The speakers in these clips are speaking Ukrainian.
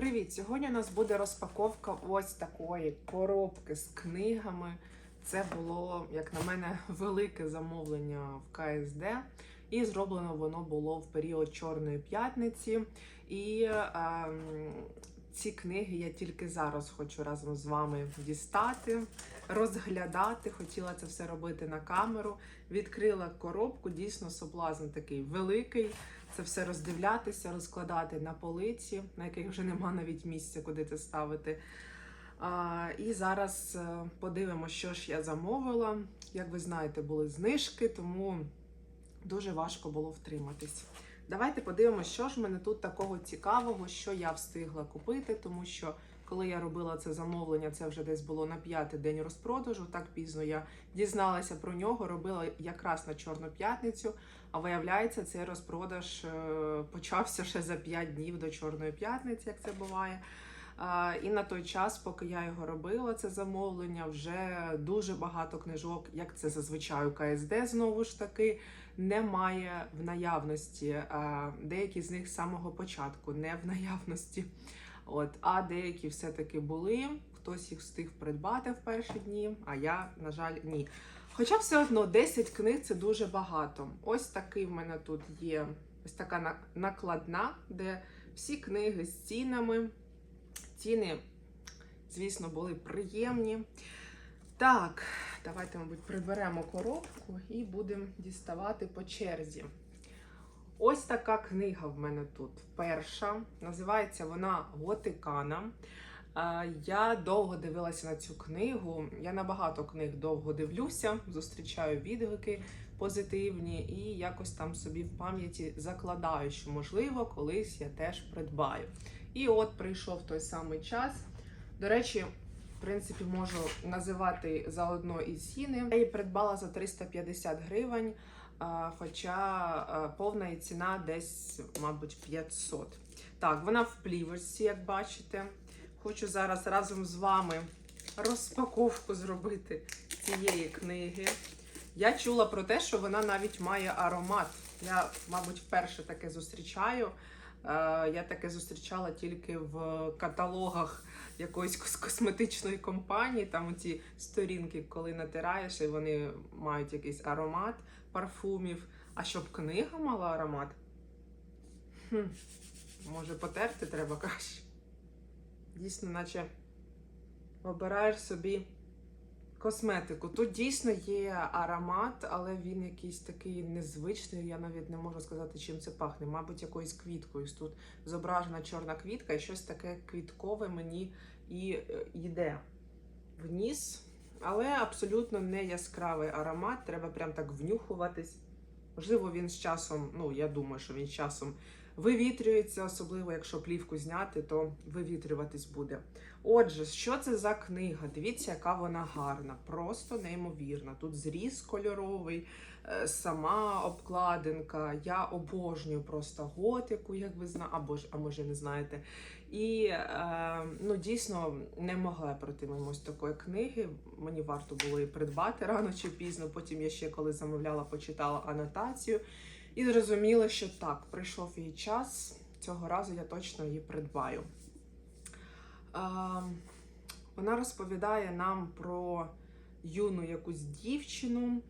Привіт! Сьогодні у нас буде розпаковка ось такої коробки з книгами. Це було, як на мене, велике замовлення в КСД. І зроблено воно було в період Чорної п'ятниці. І ем, ці книги я тільки зараз хочу разом з вами дістати, розглядати. Хотіла це все робити на камеру. Відкрила коробку, дійсно соблазн такий великий. Це все роздивлятися, розкладати на полиці, на яких вже нема навіть місця, куди це ставити. А, і зараз е, подивимося, що ж я замовила. Як ви знаєте, були знижки, тому дуже важко було втриматись. Давайте подивимося, що ж в мене тут такого цікавого, що я встигла купити, тому що коли я робила це замовлення, це вже десь було на п'ятий день розпродажу. Так пізно я дізналася про нього, робила якраз на Чорну п'ятницю. А виявляється, цей розпродаж е, почався ще за 5 днів до Чорної п'ятниці, як це буває. І на той час, поки я його робила, це замовлення, вже дуже багато книжок, як це зазвичай у КСД, знову ж таки, немає в наявності. Деякі з них з самого початку не в наявності. От, а деякі все-таки були. Хтось їх встиг придбати в перші дні, а я, на жаль, ні. Хоча все одно 10 книг це дуже багато. Ось такий в мене тут є ось така накладна, де всі книги з цінами. Ціни, звісно, були приємні. Так, давайте, мабуть, приберемо коробку і будемо діставати по черзі. Ось така книга в мене тут. Перша. Називається вона Готикана. Е, Я довго дивилася на цю книгу. Я на багато книг довго дивлюся, зустрічаю відгуки позитивні і якось там собі в пам'яті закладаю, що можливо колись я теж придбаю. І от прийшов той самий час. До речі, в принципі, можу називати заодно і ціни. Я її придбала за 350 гривень, хоча повна її ціна десь, мабуть, 500. Так, вона в плівочці, як бачите. Хочу зараз разом з вами розпаковку зробити цієї книги. Я чула про те, що вона навіть має аромат. Я, мабуть, вперше таке зустрічаю. Е, Я таке зустрічала тільки в каталогах якоїсь косметичної компанії. Там ці сторінки, коли натираєш, і вони мають якийсь аромат парфумів. А щоб книга мала аромат? Хм, може, потерти треба краще. Дійсно, наче обираєш собі косметику. Тут дійсно є аромат, але він якийсь такий незвичний. Я навіть не можу сказати, чим це пахне. Мабуть, якоюсь квіткою. Тут зображена чорна квітка, і щось таке квіткове мені і е, йде в ніс. Але абсолютно не яскравий аромат. Треба прям так внюхуватись. Можливо, він з часом, ну я думаю, що він з часом вивітрюється, особливо якщо плівку зняти, то вивітрюватись буде. Отже, що це за книга? Дивіться, яка вона гарна, просто неймовірна. Тут зріз кольоровий, е, сама обкладинка. Я обожнюю просто готику, як ви знаєте, або ж, а може не знаєте. І е, ну, дійсно не могла протимимось такої книги. Мені варто було її придбати рано чи пізно. Потім я ще коли замовляла, почитала анотацію і зрозуміла, що так, прийшов її час. Цього разу я точно її придбаю. Е, вона розповідає нам про юну якусь дівчину.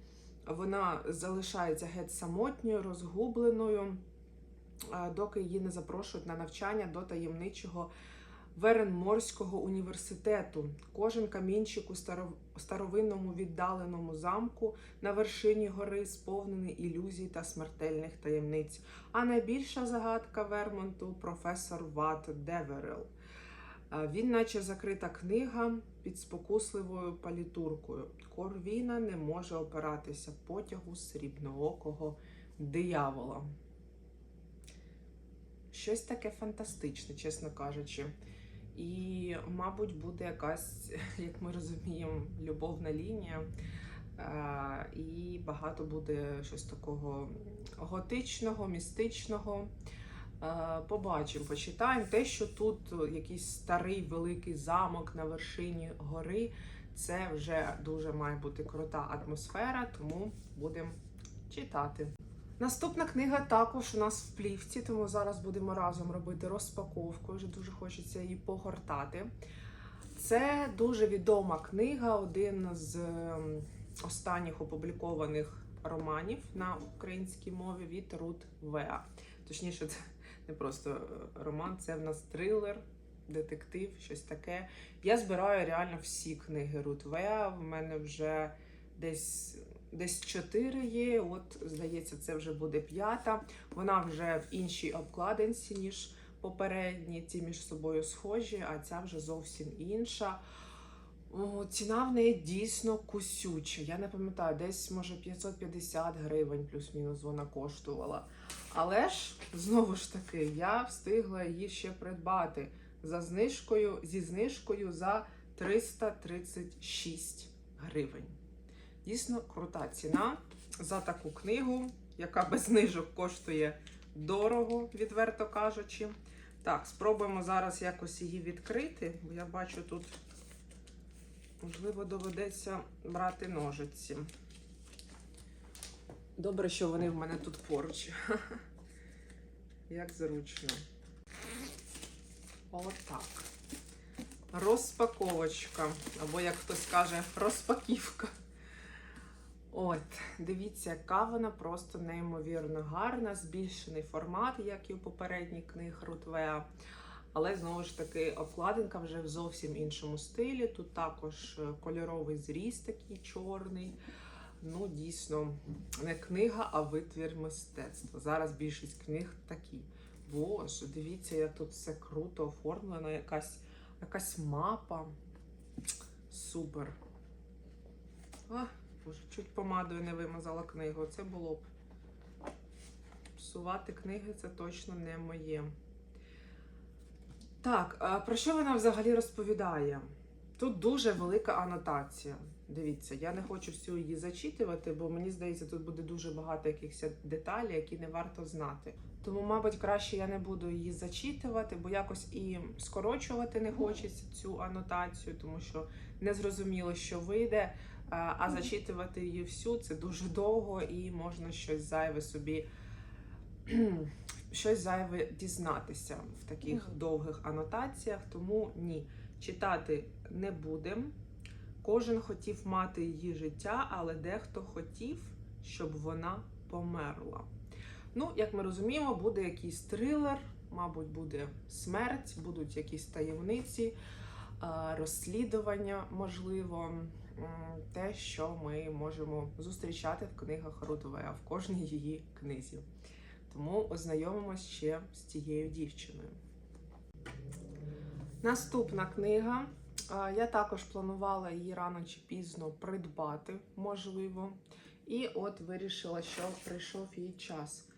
Вона залишається геть самотньою, розгубленою, е, доки її не запрошують на навчання до таємничого Веренморського університету. Кожен камінчик у старовинному віддаленому замку на вершині гори сповнений ілюзій та смертельних таємниць. А найбільша загадка Вермонту професор Ват Деверел. Він, наче закрита книга під спокусливою палітуркою. Корвіна не може опиратися потягу срібноокого диявола. Щось таке фантастичне, чесно кажучи. І, мабуть, буде якась, як ми розуміємо, любовна лінія. Е, І багато буде щось такого готичного, містичного. Е, Побачимо, почитаємо. Те, що тут якийсь старий великий замок на вершині гори, це вже дуже має бути крута атмосфера, тому будемо читати. Наступна книга також у нас в плівці, тому зараз будемо разом робити розпаковку. Вже дуже хочеться її погортати. Це дуже відома книга, один з ем, останніх опублікованих романів на українській мові від Рут Веа. Точніше, це не просто е, роман, це в нас трилер, детектив, щось таке. Я збираю реально всі книги Рут Веа. В мене вже десь. Десь чотири є, от здається, це вже буде п'ята. Вона вже в іншій обкладинці, ніж попередні, ці між собою схожі, а ця вже зовсім інша. О, ціна в неї дійсно кусюча. Я не пам'ятаю, десь може 550 гривень плюс-мінус вона коштувала. Але ж, знову ж таки, я встигла її ще придбати за знижкою, зі знижкою за 336 гривень. Дійсно крута ціна за таку книгу, яка без знижок коштує дорого, відверто кажучи. Так, спробуємо зараз якось її відкрити, бо я бачу тут, можливо, доведеться брати ножиці. Добре, що вони в мене тут поруч. Як зручно. Отак. Розпаковочка. Або, як хтось каже, розпаківка. От, дивіться, яка вона просто неймовірно гарна, збільшений формат, як і у попередніх книг Рутвеа. Але знову ж таки, обкладинка вже в зовсім іншому стилі. Тут також е, кольоровий зріз такий чорний. Ну, дійсно, не книга, а витвір мистецтва. Зараз більшість книг такі. Боже, дивіться, як тут все круто оформлено, якась, якась мапа. Супер. А, Боже, чуть помадою не вимазала книгу. Це було б. Псувати книги це точно не моє. Так, про що вона взагалі розповідає? Тут дуже велика анотація. Дивіться, я не хочу всю її зачитувати, бо мені здається, тут буде дуже багато якихось деталей, які не варто знати. Тому, мабуть, краще я не буду її зачитувати, бо якось і скорочувати не хочеться цю анотацію, тому що не зрозуміло, що вийде. А зачитувати її всю це дуже довго і можна щось зайве собі, щось зайве дізнатися в таких довгих анотаціях. Тому ні, читати не будемо. Кожен хотів мати її життя, але дехто хотів, щоб вона померла. Ну, як ми розуміємо, буде якийсь трилер, мабуть, буде смерть, будуть якісь таємниці, розслідування, можливо, те, що ми можемо зустрічати в книгах Рутовея, в кожній її книзі. Тому ознайомимось ще з цією дівчиною. Наступна книга. Я також планувала її рано чи пізно придбати, можливо. І от вирішила, що прийшов її час.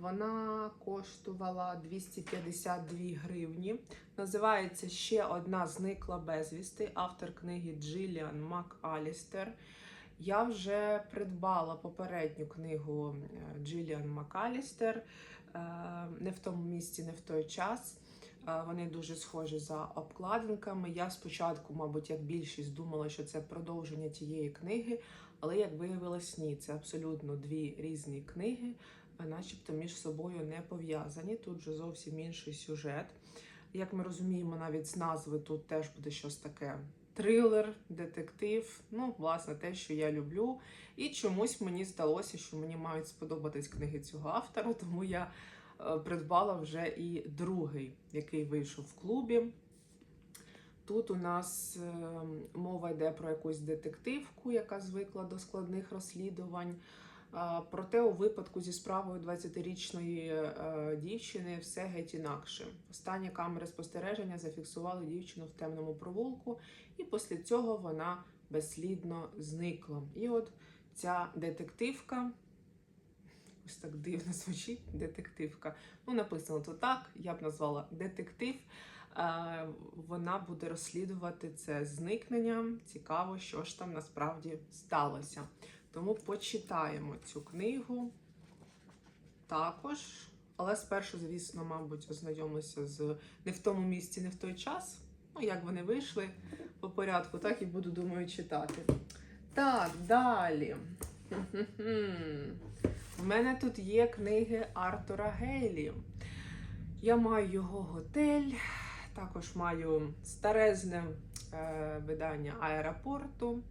Вона коштувала 252 гривні. Називається ще одна зникла безвісти. Автор книги Джиліан МакАлістер. Я вже придбала попередню книгу е, Джиліан МакАлістер е, не в тому місці, не в той час. Е, Вони дуже схожі за обкладинками. Я спочатку, мабуть, як більшість думала, що це продовження тієї книги, але як виявилось, ні, це абсолютно дві різні книги, начебто між собою не пов'язані. Тут вже зовсім інший сюжет. Як ми розуміємо, навіть з назви тут теж буде щось таке. Трилер, детектив, ну, власне, те, що я люблю. І чомусь мені здалося, що мені мають сподобатись книги цього автора, тому я е, придбала вже і другий, який вийшов в клубі. Тут у нас е, мова йде про якусь детективку, яка звикла до складних розслідувань. Проте у випадку зі справою 20-річної е, дівчини все геть інакше. Останні камери спостереження зафіксували дівчину в темному провулку, і після цього вона безслідно зникла. І от ця детективка, ось так дивно звучить, детективка. Ну, написано то так, я б назвала детектив. Е, Вона буде розслідувати це зникнення. Цікаво, що ж там насправді сталося. Тому почитаємо цю книгу також. Але спершу, звісно, мабуть, ознайомимося з не в тому місці, не в той час. Ну, як вони вийшли по порядку, так і буду, думаю, читати. Так, далі. Хм-хм-хм. Мене тут є книги Артура Гейлі. Я маю його готель, також маю старезне е, видання аеропорту.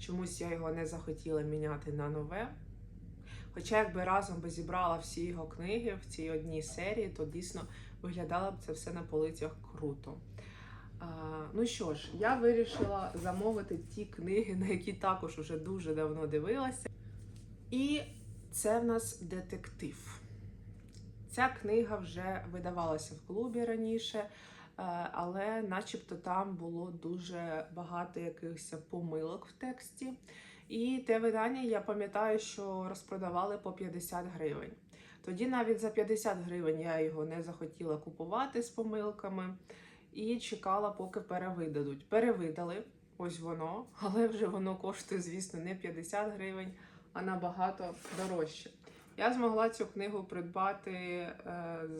Чомусь я його не захотіла міняти на нове. Хоча, якби разом би зібрала всі його книги в цій одній серії, то дійсно виглядало б це все на полицях круто. А, ну що ж, я вирішила замовити ті книги, на які також уже дуже давно дивилася. І це в нас детектив. Ця книга вже видавалася в клубі раніше, але начебто там було дуже багато якихось помилок в тексті. І те видання я пам'ятаю, що розпродавали по 50 гривень. Тоді навіть за 50 гривень я його не захотіла купувати з помилками і чекала, поки перевидадуть. Перевидали, ось воно, але вже воно коштує, звісно, не 50 гривень, а набагато дорожче. Я змогла цю книгу придбати е,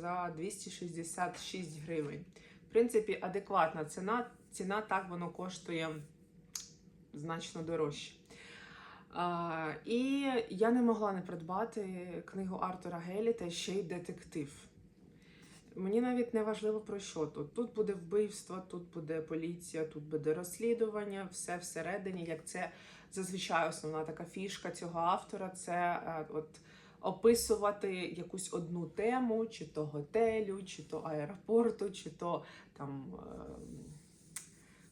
за 266 гривень. В принципі, адекватна ціна. Ціна так воно коштує значно дорожче. А, і я не могла не придбати книгу Артура Гелі та ще й детектив. Мені навіть не важливо про що тут. Тут буде вбивство, тут буде поліція, тут буде розслідування, все всередині. Як це зазвичай основна така фішка цього автора це е, от описувати якусь одну тему, чи то готелю, чи то аеропорту, чи то там е,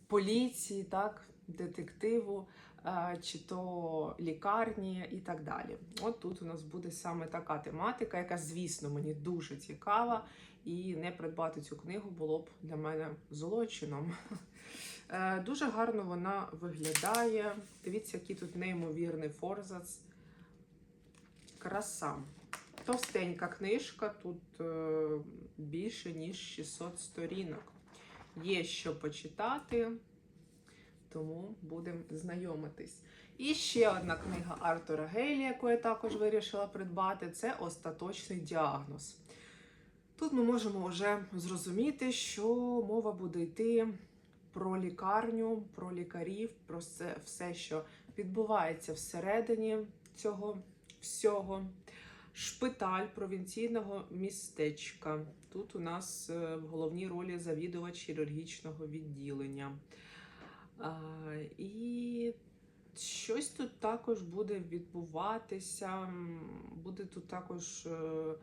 поліції, так, детективу, е, чи то лікарні і так далі. От тут у нас буде саме така тематика, яка, звісно, мені дуже цікава, і не придбати цю книгу було б для мене злочином. Е, Дуже гарно вона виглядає. Дивіться, який тут неймовірний форзац. Краса. Товстенька книжка, тут е, більше, ніж 600 сторінок. Є що почитати, тому будемо знайомитись. І ще одна книга Артура Гейлі, яку я також вирішила придбати, це Остаточний діагноз. Тут ми можемо вже зрозуміти, що мова буде йти про лікарню, про лікарів, про все, все що відбувається всередині цього всього. Шпиталь провінційного містечка. Тут у нас е, в головній ролі завідувач хірургічного відділення. І щось тут також буде відбуватися. Буде тут також е,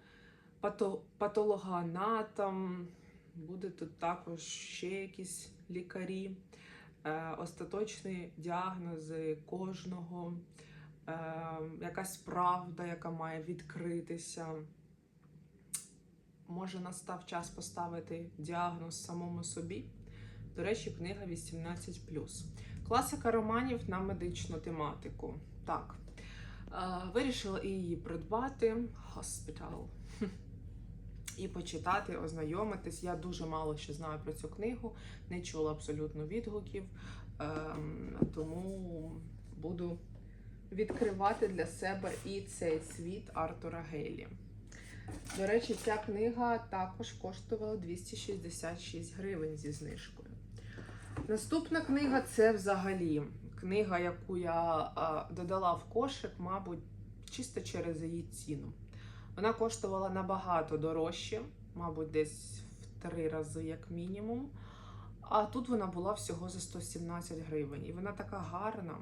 патологоанатом, буде тут також ще якісь лікарі, е, остаточні діагнози кожного, якась правда, яка має відкритися. Може, настав час поставити діагноз самому собі. До речі, книга 18. Класика романів на медичну тематику. Так. Е, Вирішила і її придбати. Hospital. І почитати, ознайомитись. Я дуже мало що знаю про цю книгу, не чула абсолютно відгуків, ем, тому буду відкривати для себе і цей світ Артура Гейлі. До речі, ця книга також коштувала 266 гривень зі знижкою. Наступна книга це взагалі книга, яку я додала в кошик, мабуть, чисто через її ціну. Вона коштувала набагато дорожче, мабуть, десь в три рази, як мінімум. А тут вона була всього за 117 гривень. І вона така гарна.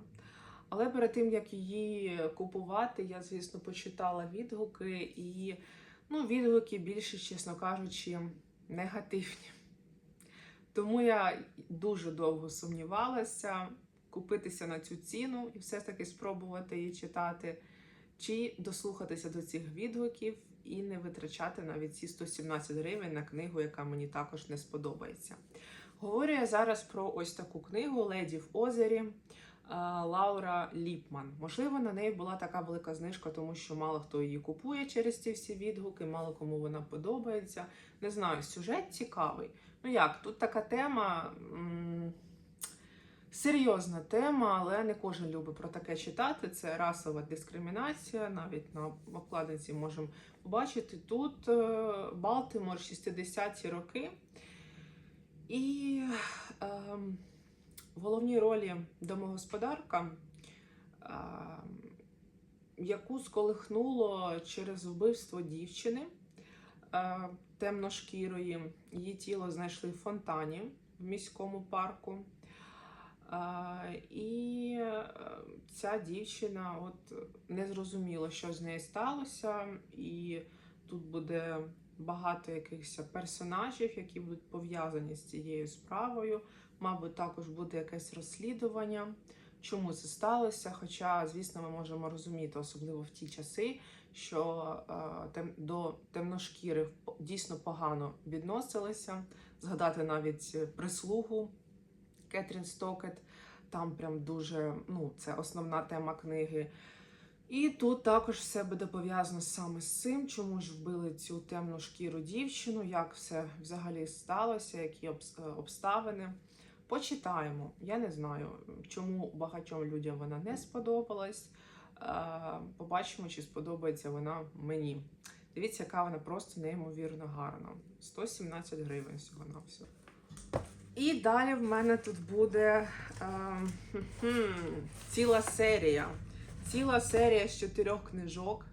Але перед тим, як її купувати, я, звісно, почитала відгуки, і ну, відгуки більше, чесно кажучи, негативні. Тому я дуже довго сумнівалася купитися на цю ціну і все ж таки спробувати її читати, чи дослухатися до цих відгуків і не витрачати навіть ці 117 гривень на книгу, яка мені також не сподобається. Говорю я зараз про ось таку книгу Леді в озері Лаура Ліпман. Можливо, на неї була така велика знижка, тому що мало хто її купує через ці всі відгуки, мало кому вона подобається. Не знаю, сюжет цікавий. Ну як, тут така тема. Серйозна тема, але не кожен любить про таке читати. Це расова дискримінація. Навіть на обкладинці можемо побачити. Тут е, Балтимор 60-ті роки. І ем, в головній ролі домогосподарка яку сколихнуло через вбивство дівчини темношкірої. Її тіло знайшли в фонтані в міському парку. І е, ця дівчина от не зрозуміла, що з нею сталося, і тут буде багато якихось персонажів, які будуть пов'язані з цією справою. Мабуть, також буде якесь розслідування, чому це сталося. Хоча, звісно, ми можемо розуміти, особливо в ті часи, що е, тем, до темношкірих дійсно погано відносилися. Згадати навіть прислугу Кетрін Стокет. Там прям дуже, ну, це основна тема книги. І тут також все буде пов'язано саме з цим, чому ж вбили цю темну шкіру дівчину, як все взагалі сталося, які е, обставини. Почитаємо. Я не знаю, чому багатьом людям вона не сподобалась. Е, Побачимо, чи сподобається вона мені. Дивіться, яка вона просто неймовірно гарна. 117 гривень всього на все. І далі в мене тут буде е, хм, ціла серія. Ціла серія з чотирьох книжок,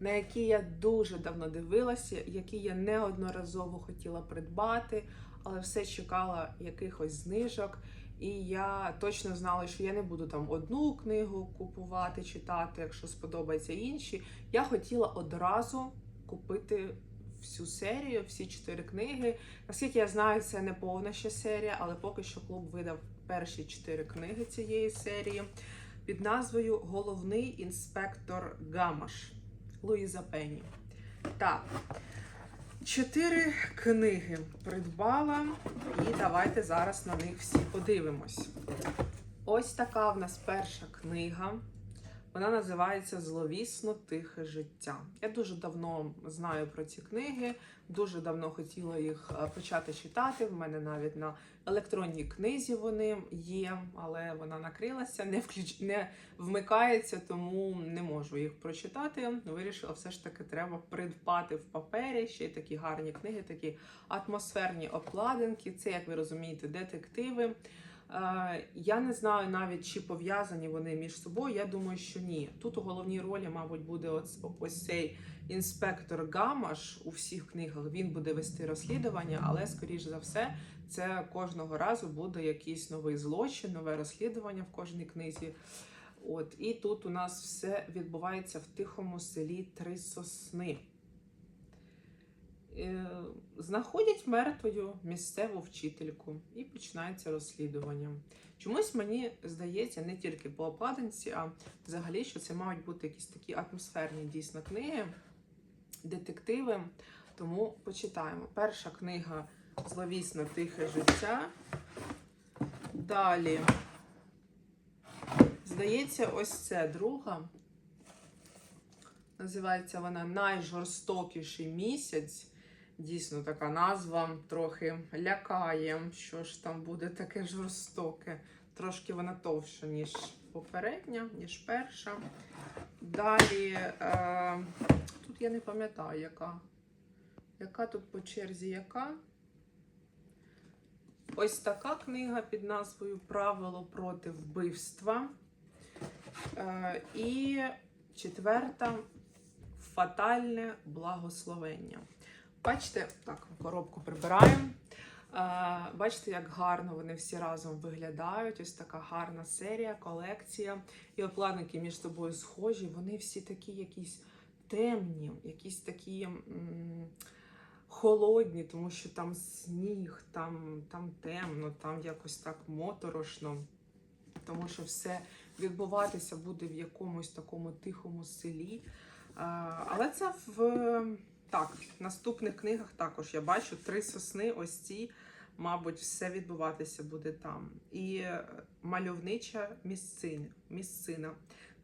на які я дуже давно дивилася, які я неодноразово хотіла придбати, але все чекала якихось знижок. І я точно знала, що я не буду там одну книгу купувати, читати, якщо сподобається інші. Я хотіла одразу купити всю серію, всі чотири книги. Наскільки я знаю, це не повна ще серія, але поки що клуб видав перші чотири книги цієї серії під назвою Головний інспектор Гамаш Луїза Пенні. Так, чотири книги придбала, і давайте зараз на них всі подивимось. Ось така в нас перша книга. Вона називається Зловісно тихе життя. Я дуже давно знаю про ці книги, дуже давно хотіла їх е, почати читати. В мене навіть на електронній книзі вони є, але вона накрилася, не включ... не вмикається, тому не можу їх прочитати. Вирішила, все ж таки треба придбати в папері. Ще й такі гарні книги, такі атмосферні обкладинки. Це, як ви розумієте, детективи. Е, Я не знаю навіть, чи пов'язані вони між собою. Я думаю, що ні. Тут у головній ролі, мабуть, буде ось, ось цей інспектор Гамаш у всіх книгах. Він буде вести розслідування, але, скоріш за все, це кожного разу буде якийсь новий злочин, нове розслідування в кожній книзі. От і тут у нас все відбувається в тихому селі Три Сосни. Е, Знаходять мертвою місцеву вчительку і починається розслідування. Чомусь мені здається, не тільки по обкладинці, а взагалі, що це мають бути якісь такі атмосферні дійсно книги, детективи. Тому почитаємо. Перша книга Зловісно тихе життя. Далі, здається, ось це друга. Називається вона Найжорстокіший місяць. Дійсно, така назва трохи лякає, що ж там буде таке жорстоке. Трошки вона товща, ніж попередня, ніж перша. Далі, е, тут я не пам'ятаю, яка. Яка тут по черзі яка? Ось така книга під назвою Правило проти вбивства. Е, і четверта Фатальне благословення. Бачите, так, коробку прибираємо. Е, Бачите, як гарно вони всі разом виглядають. Ось така гарна серія, колекція. І обкладинки між собою схожі. Вони всі такі якісь темні, якісь такі м, холодні, тому що там сніг, там, там темно, там якось так моторошно. Тому що все відбуватися буде в якомусь такому тихому селі. Е, Але це в так, в наступних книгах також я бачу три сосни, ось ці, мабуть, все відбуватися буде там. І е, мальовнича місцина, місцина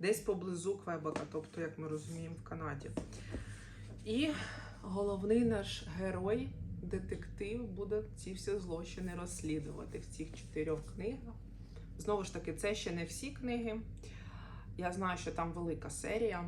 десь поблизу Квебека, тобто, як ми розуміємо, в Канаді. І головний наш герой, детектив, буде ці всі злочини розслідувати в цих чотирьох книгах. Знову ж таки, це ще не всі книги. Я знаю, що там велика серія.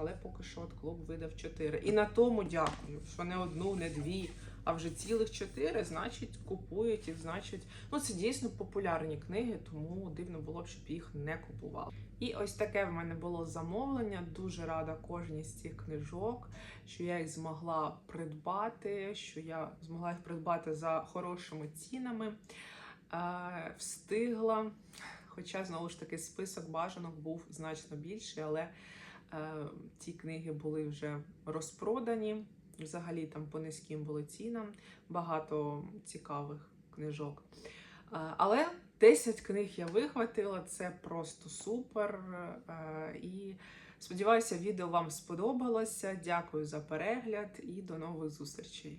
Але поки що от клуб видав 4. І на тому дякую, що не одну, не дві, а вже цілих чотири, значить, купують і значить, ну це дійсно популярні книги, тому дивно було б, щоб їх не купували. І ось таке в мене було замовлення. Дуже рада кожній з цих книжок, що я їх змогла придбати, що я змогла їх придбати за хорошими цінами. Е, встигла. Хоча, знову ж таки, список бажанок був значно більший, але е, ті книги були вже розпродані. Взагалі там по низьким були цінам, багато цікавих книжок. Е, але 10 книг я вихватила, це просто супер. Е, і сподіваюся, відео вам сподобалося. Дякую за перегляд і до нових зустрічей.